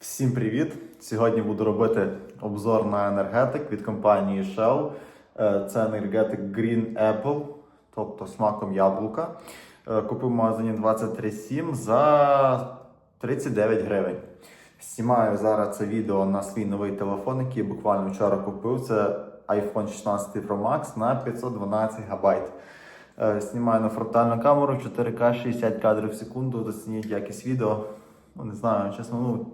Всім привіт! Сьогодні буду робити обзор на енергетик від компанії Shell. Е, Це енергетик Green Apple, тобто смаком яблука. Е, Купив в магазині 23.7 за 39 гривень. Знімаю зараз це відео на свій новий телефон, який буквально вчора купив. Це iPhone 16 Pro Max на 512 ГБ. Е, Знімаю на фронтальну камеру 4К 60 кадрів в секунду. Зацініть якість відео. Ну, не знаю, чесно, ну,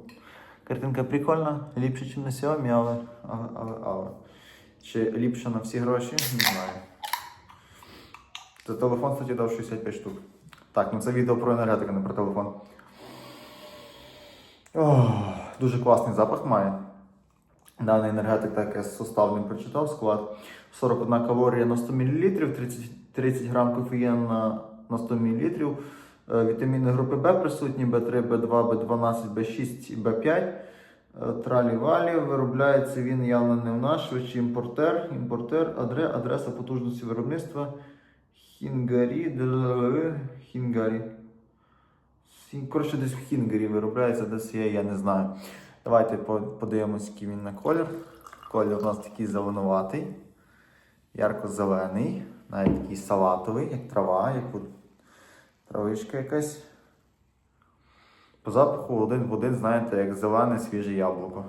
картинка прикольна, ліпше, ніж на Xiaomi, але, але, але, але. Чи ліпше на всі гроші? Не знаю. Це телефон, кстати, дав 65 штук. Так, ну це відео про енергетику, не про телефон. Ох, дуже класний запах має. Даний енергетик так я не прочитав склад. 41 калорія на 100 мл, 30, 30 грам кофеїн на, на 100 мл. Е, Вітаміни групи В присутні В3, В2, В12, В6 і В5. Е, Тралі-валі. Виробляється він явно не в наш, чи імпортер. Імпортер, адре, адреса потужності виробництва. Хінгарі. Хінгарі. Коротше, десь в Хінгарі виробляється, десь є, я не знаю. Давайте по- подивимось, який він на колір. Колір у нас такий зеленуватий, ярко-зелений, навіть такий салатовий, як трава, як травичка якась. По запаху один в один, знаєте, як зелене свіже яблуко.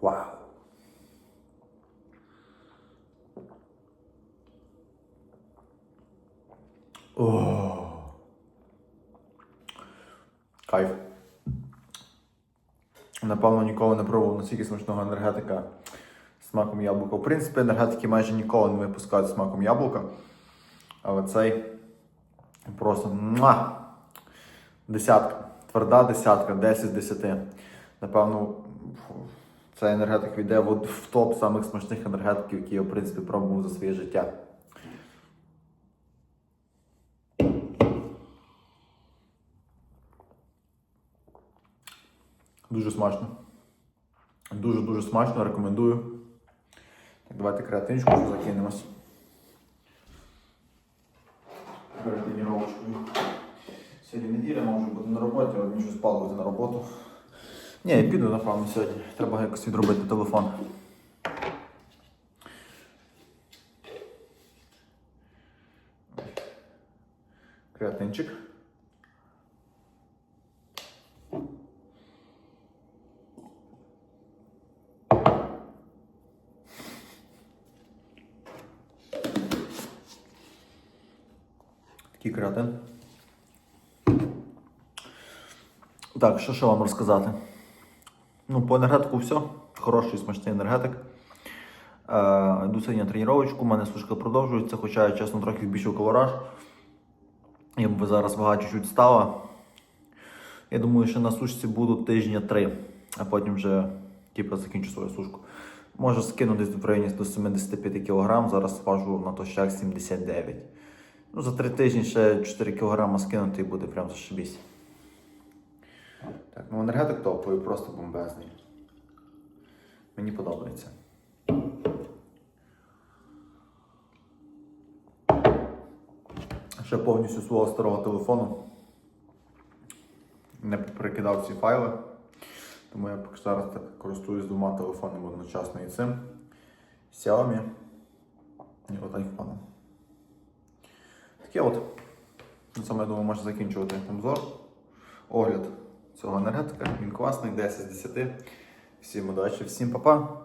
Вау! О! Кайф. Напевно, ніколи не пробував настільки смачного енергетика смаком яблука. В принципі, енергетики майже ніколи не випускають смаком яблука. Але цей просто муа! десятка. Тверда десятка, 10 з 10. Напевно, цей енергетик війде в, топ самих смачних енергетиків, які я, в принципі, пробував за своє життя. Дуже смачно. Дуже-дуже смачно, рекомендую. Давайте креатинчику закинемось. Перед тренувачкою. Сьогодні неділя, може бути на роботі, але мені щось палувати на роботу. Ні, я піду, напевно, сьогодні. Треба якось відробити телефон. Креатинчик. Такий. Так, що ще вам розказати? Ну, по енергетику все. Хороший смачний енергетик. Е, сьогодні на тренувачку, у мене сушка продовжується, хоча я чесно трохи збільшив колораж. Якби зараз вага чуть-чуть стала. Я думаю, що на сушці буду тижня три, а потім вже типу, закінчу свою сушку. Може скину в районі до 75 кг, зараз важу на тощак 79 Ну, за три тижні ще 4 кг скинути і буде прям зашибісь. Так, ну енергетик топовий, просто бомбезний. Мені подобається. Ще повністю свого старого телефону не перекидав ці файли. Тому я поки зараз так користуюсь двома телефонами одночасно і цим. Xiaomi і от iPhone. Таке от. На цьому, я думаю, можна закінчувати обзор. Огляд цього енергетика. Він класний, 10 з 10. Всім удачі, всім па-па.